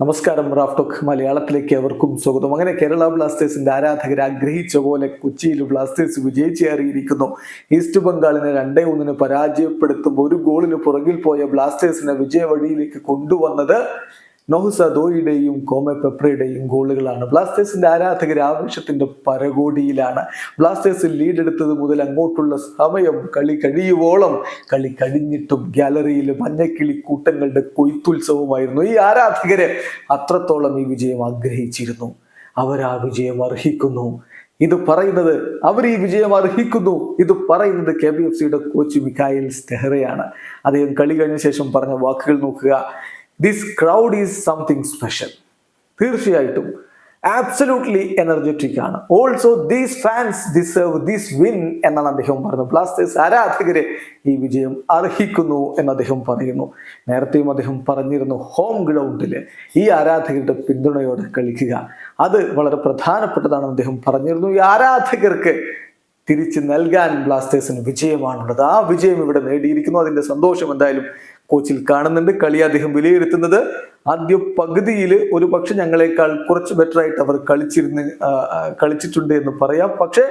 നമസ്കാരം റാഫ്ടോക്ക് മലയാളത്തിലേക്ക് അവർക്കും സ്വാഗതം. അങ്ങനെ കേരള ബ്ലാസ്റ്റേഴ്സിന്റെ ആരാധകർ ആഗ്രഹിച്ച പോലെ കൊച്ചിയിൽ ബ്ലാസ്റ്റേഴ്സ് വിജയിച്ചേറിയിരിക്കുന്നു ഈസ്റ്റ് ബംഗാളിനെ രണ്ടേ ഒന്നിന് പരാജയപ്പെടുത്തുമ്പോൾ ഒരു ഗോളിന് പുറകിൽ പോയ ബ്ലാസ്റ്റേഴ്സിനെ വിജയവഴിയിലേക്ക് കൊണ്ടുവന്നത് നൊഹുസ ദോയുടെയും കോമെ പെപ്രയുടെയും ഗോളുകളാണ്. ബ്ലാസ്റ്റേഴ്സിന്റെ ആരാധകർ ആവേശത്തിന്റെ പരകോടിയിലാണ്. ബ്ലാസ്റ്റേഴ്സ് ലീഡ് എടുത്തത് മുതൽ അങ്ങോട്ടുള്ള സമയം കളി കഴിയുവോളം കളി കഴിഞ്ഞിട്ടും ഗാലറിയിൽ മഞ്ഞക്കിളി കൂട്ടങ്ങളുടെ കൊയ്ത്തുത്സവമായിരുന്നു. ഈ ആരാധകര് അത്രത്തോളം ഈ വിജയം ആഗ്രഹിച്ചിരുന്നു. അവർ ആ വിജയം അർഹിക്കുന്നു. ഇത് പറയുന്നത് അവർ ഈ വിജയം അർഹിക്കുന്നു. ഇത് പറയുന്നത് കെ ബി എഫ് സിയുടെ കോച്ച് മിക്കായിൽ സ്റ്റെഹറയാണ്. അദ്ദേഹം കളി കഴിഞ്ഞ ശേഷം പറഞ്ഞ വാക്കുകൾ നോക്കുക. This crowd is something special തീർച്ചയായിട്ടും ആബ്സലൂട്ട്ലി എനർജറ്റിക് ആണ്. Also these fans deserve this win എന്നാണ് അദ്ദേഹം പറയുന്നത്. ബ്ലാസ്റ്റേഴ്സ് ആരാധകരെ ഈ വിജയം അർഹിക്കുന്നു എന്ന് അദ്ദേഹം പറയുന്നു. നേരത്തെയും അദ്ദേഹം പറഞ്ഞിരുന്നു ഹോം ഗ്രൗണ്ടിൽ ഈ ആരാധകരുടെ പിന്തുണയോടെ കളിക്കുക. അത് വളരെ പ്രധാനപ്പെട്ടതാണെന്ന് അദ്ദേഹം പറഞ്ഞിരുന്നു. ഈ ആരാധകർക്ക് തിരിച്ച് നൽകാൻ ബ്ലാസ്റ്റേഴ്സിന് വിജയമാണുള്ളത്. ആ വിജയം ഇവിടെ നേടിയിരിക്കുന്നു. അതിന്റെ സന്തോഷം എന്തായാലും കോച്ചിൽ കാണുന്നുണ്ട്. കളി അദ്ദേഹം വിലയിരുത്തുന്നത്. ആദ്യ പകുതിയിൽ ഒരു പക്ഷെ ഞങ്ങളെക്കാൾ കുറച്ച് ബെറ്റർ ആയിട്ട് അവർ കളിച്ചിരുന്ന് കളിച്ചിട്ടുണ്ട് എന്ന് പറയാം. പക്ഷേ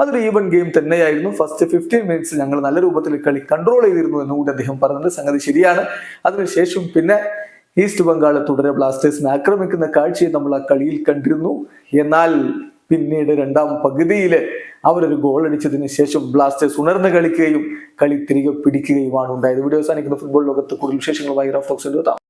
അതൊരു ഈവൻ ഗെയിം തന്നെയായിരുന്നു. ഫസ്റ്റ് ഫിഫ്റ്റീൻ മിനിറ്റ്സ് ഞങ്ങൾ നല്ല രൂപത്തിൽ കളി കൺട്രോൾ ചെയ്തിരുന്നു എന്നുകൂടി അദ്ദേഹം പറഞ്ഞത് സംഗതി ശരിയാണ്. അതിനുശേഷം പിന്നെ ഈസ്റ്റ് ബംഗാൾ തുടരെ ബ്ലാസ്റ്റേഴ്സിനെ ആക്രമിക്കുന്ന കാഴ്ചയെ നമ്മൾ ആ കളിയിൽ കണ്ടിരുന്നു. എന്നാൽ പിന്നീട് രണ്ടാം പകുതിയിൽ അവരൊരു ഗോൾ അടിച്ചതിന് ശേഷം ബ്ലാസ്റ്റേഴ്സ് ഉണർന്ന് കളിക്കുകയും കളി തിരികെ പിടിക്കുകയുമാണ് ഉണ്ടായത്. വീഡിയോ അവസാനിക്കുന്ന ഫുട്ബോൾ ലോകത്ത് കൂടുതൽ വിശേഷങ്ങളുമായി റഫോക്സ് എത്താം